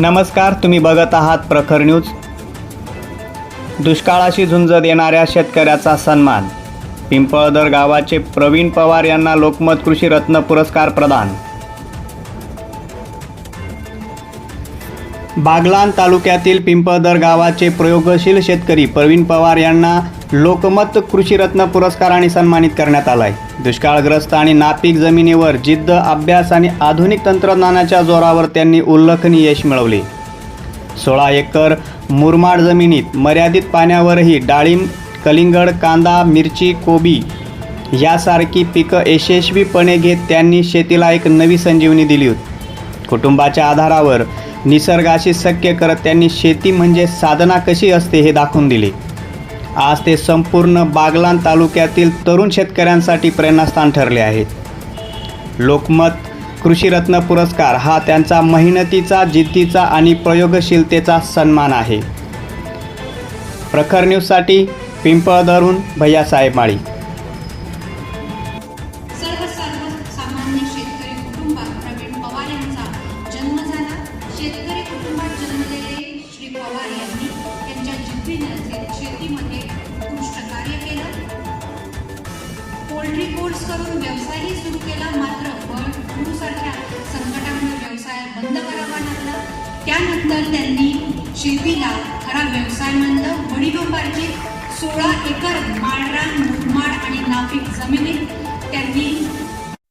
नमस्कार तुम्ही बघत आहात प्रखर न्यूज. दुष्काळाशी झुंज देणाऱ्या शेतकऱ्याचा सन्मान. पिंपळदर गावाचे प्रवीण पवार यांना लोकमत कृषी रत्न पुरस्कार प्रदान. बागलान तालुक्यातील पिंपळदर गावाचे प्रयोगशील शेतकरी प्रवीण पवार यांना लोकमत कृषीरत्न पुरस्काराने सन्मानित करण्यात आलाय. दुष्काळग्रस्त आणि नापीक जमिनीवर जिद्द अभ्यास आणि आधुनिक तंत्रज्ञानाच्या जोरावर त्यांनी उल्लेखनीय यश मिळवले. सोळा एकर मुरमाड जमिनीत मर्यादित पाण्यावरही डाळिंब कलिंगड कांदा मिरची कोबी यासारखी पिकं यशस्वीपणे घेत त्यांनी शेतीला एक नवी संजीवनी दिली होती. कुटुंबाच्या आधारावर निसर्गाशी सख्य करत त्यांनी शेती म्हणजे साधना कशी असते हे दाखवून दिले. आज ते संपूर्ण बागलान तालुक्यातील तरुण शेतकऱ्यांसाठी प्रेरणास्थान ठरले आहेत लोकमत कृषीरत्न पुरस्कार हा त्यांचा मेहनतीचा जिद्दीचा आणि प्रयोगशीलतेचा सन्मान आहे. प्रखर न्यूजसाठी पिंपळदरून भैयासाहेब माळी. कुटुंबात जन्मलेले श्री पवार यांनी त्यांच्या जिद्दीनं शेतीमध्ये उत्कृष्ट कार्य केलं. पोल्ट्री कोर्स करून व्यवसायही सुरू केला मात्र बर्ड फ्लूसारख्या संकटामुळे व्यवसाय बंद करावा लागला. त्यानंतर त्यांनी शेतीला खरा व्यवसाय मानलं. वडिलोपार्जित सोळा एकर माळरान मुरमाड आणि नापीक जमिनीत त्यांनी